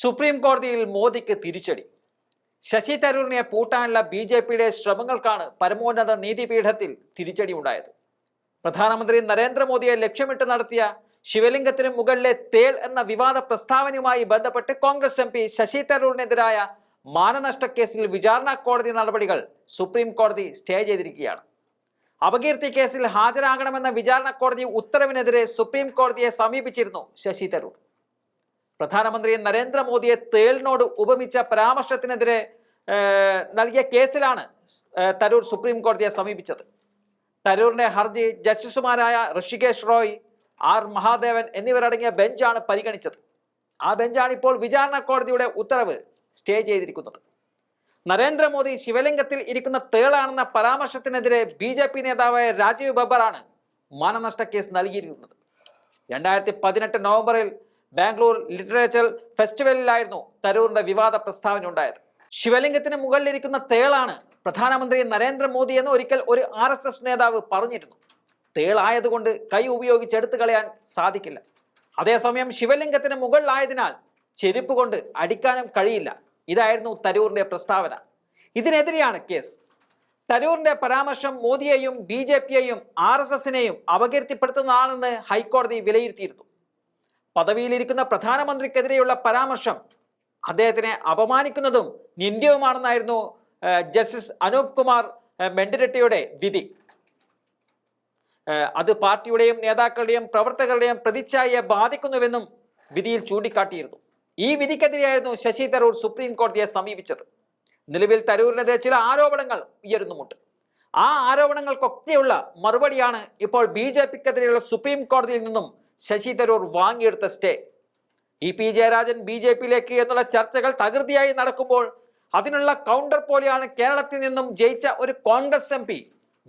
Supreme കോടതിയിൽ മോദിക്ക് തിരിച്ചടി. ശശി തരൂരിനെ പൂട്ടാനുള്ള ബി ജെ പിയുടെ ശ്രമങ്ങൾക്കാണ് പരമോന്നത നീതിപീഠത്തിൽ തിരിച്ചടി ഉണ്ടായത് പ്രധാനമന്ത്രി നരേന്ദ്രമോദിയെ ലക്ഷ്യമിട്ട് നടത്തിയ ശിവലിംഗത്തിന് മുകളിലെ തേൾ എന്ന വിവാദ പ്രസ്താവനയുമായി ബന്ധപ്പെട്ട് കോൺഗ്രസ് എം പി ശശി തരൂരിനെതിരായ മാനനഷ്ട കേസിൽ വിചാരണ കോടതി നടപടികൾ സുപ്രീം കോടതി സ്റ്റേ ചെയ്തിരിക്കുകയാണ്. അപകീർത്തി കേസിൽ ഹാജരാകണമെന്ന വിചാരണ കോടതി ഉത്തരവിനെതിരെ സുപ്രീം കോടതിയെ സമീപിച്ചിരുന്നു ശശി തരൂർ. പ്രധാനമന്ത്രി നരേന്ദ്രമോദിയെ തേളിനോട് ഉപമിച്ച പരാമർശത്തിനെതിരെ നൽകിയ കേസിലാണ് തരൂർ സുപ്രീം കോടതിയെ സമീപിച്ചത്. തരൂറിന്റെ ഹർജി ജസ്റ്റിസുമാരായ ഋഷികേഷ് റോയ് ആർ മഹാദേവൻ എന്നിവരടങ്ങിയ ബെഞ്ചാണ് പരിഗണിച്ചത്. ആ ബെഞ്ചാണ് ഇപ്പോൾ വിചാരണ കോടതിയുടെ ഉത്തരവ് സ്റ്റേ ചെയ്തിരിക്കുന്നത്. നരേന്ദ്രമോദി ശിവലിംഗത്തിൽ ഇരിക്കുന്ന തേളാണെന്ന പരാമർശത്തിനെതിരെ ബി ജെ പി നേതാവായ രാജീവ് ബബ്ബറാണ് മാനനഷ്ട കേസ് നൽകിയിരിക്കുന്നത്. രണ്ടായിരത്തി പതിനെട്ട് നവംബറിൽ ബാംഗ്ലൂർ ലിറ്ററേച്ചർ ഫെസ്റ്റിവലിലായിരുന്നു തരൂറിന്റെ വിവാദ പ്രസ്താവന ഉണ്ടായത്. ശിവലിംഗത്തിന് മുകളിലിരിക്കുന്ന തേളാണ് പ്രധാനമന്ത്രി നരേന്ദ്രമോദി എന്ന് ഒരിക്കൽ ഒരു ആർ എസ് എസ് നേതാവ് പറഞ്ഞിരുന്നു. തേളായതുകൊണ്ട് കൈ ഉപയോഗിച്ച് എടുത്തു കളയാൻ സാധിക്കില്ല. അതേസമയം ശിവലിംഗത്തിന് മുകളിലായതിനാൽ ചെരുപ്പ് കൊണ്ട് അടിക്കാനും കഴിയില്ല. ഇതായിരുന്നു തരൂറിന്റെ പ്രസ്താവന. ഇതിനെതിരെയാണ് കേസ്. തരൂറിന്റെ പരാമർശം മോദിയെയും ബി ജെ പിയെയും ആർ എസ് എസിനെയും അപകീർത്തിപ്പെടുത്തുന്നതാണെന്ന് ഹൈക്കോടതി വിലയിരുത്തിയിരുന്നു. പദവിയിലിരിക്കുന്ന പ്രധാനമന്ത്രിക്കെതിരെയുള്ള പരാമർശം അദ്ദേഹത്തിനെ അപമാനിക്കുന്നതും നിന്ദ്യവുമാണെന്നായിരുന്നു ജസ്റ്റിസ് അനൂപ് കുമാർ മെണ്ടിരട്ടിയുടെ വിധി. അത് പാർട്ടിയുടെയും നേതാക്കളുടെയും പ്രവർത്തകരുടെയും പ്രതിച്ഛായയെ ബാധിക്കുന്നുവെന്നും വിധിയിൽ ചൂണ്ടിക്കാട്ടിയിരുന്നു. ഈ വിധിക്കെതിരെയായിരുന്നു ശശി തരൂർ സുപ്രീം കോടതിയെ സമീപിച്ചത്. നിലവിൽ തരൂരിനെതിരെ ചില ആരോപണങ്ങൾ ഉയരുന്നുമുണ്ട്. ആ ആരോപണങ്ങൾക്കൊക്കെയുള്ള മറുപടിയാണ് ഇപ്പോൾ ബി ജെ പിക്കെതിരെയുള്ള സുപ്രീം കോടതിയിൽ നിന്നും Shashi Tharoor വാങ്ങിയെടുത്ത stay. E P Jayarajan B J പിയിലേക്ക് എന്നുള്ള ചർച്ചകൾ തകൃതിയായി നടക്കുമ്പോൾ അതിനുള്ള കൗണ്ടർ പോലെയാണ് കേരളത്തിൽ നിന്നും ജയിച്ച ഒരു Congress M P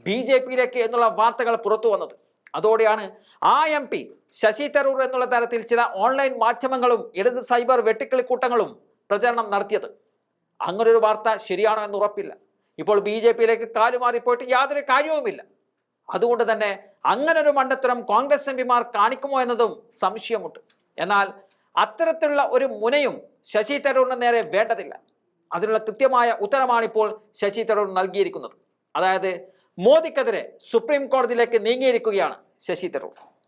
B J പിയിലേക്ക് എന്നുള്ള വാർത്തകൾ പുറത്തു വന്നത്. അതോടെയാണ് ആ എം പി ശശി തരൂർ എന്നുള്ള തരത്തിൽ ചില ഓൺലൈൻ മാധ്യമങ്ങളും ഇടത് സൈബർ വെട്ടിക്കിളിക്കൂട്ടങ്ങളും പ്രചരണം നടത്തിയത്. അങ്ങനൊരു വാർത്ത ശരിയാണോ എന്ന് ഉറപ്പില്ല. ഇപ്പോൾ ബി ജെ പിയിലേക്ക് കാലുമാറിപ്പോയിട്ട് യാതൊരു കാര്യവുമില്ല. അതുകൊണ്ട് തന്നെ അങ്ങനെ ഒരു മണ്ടത്തരം കോൺഗ്രസ് എം പിമാർ കാണിക്കുമോ എന്നതും സംശയമുണ്ട്. എന്നാൽ അത്തരത്തിലുള്ള ഒരു മുനയും ശശി തരൂറിന് നേരെ വേണ്ടതില്ല. അതിനുള്ള കൃത്യമായ ഉത്തരമാണിപ്പോൾ ശശി തരൂർ നൽകിയിരിക്കുന്നത്. അതായത് മോദിക്കെതിരെ സുപ്രീം കോടതിയിലേക്ക് നീങ്ങിയിരിക്കുകയാണ് ശശി തരൂർ.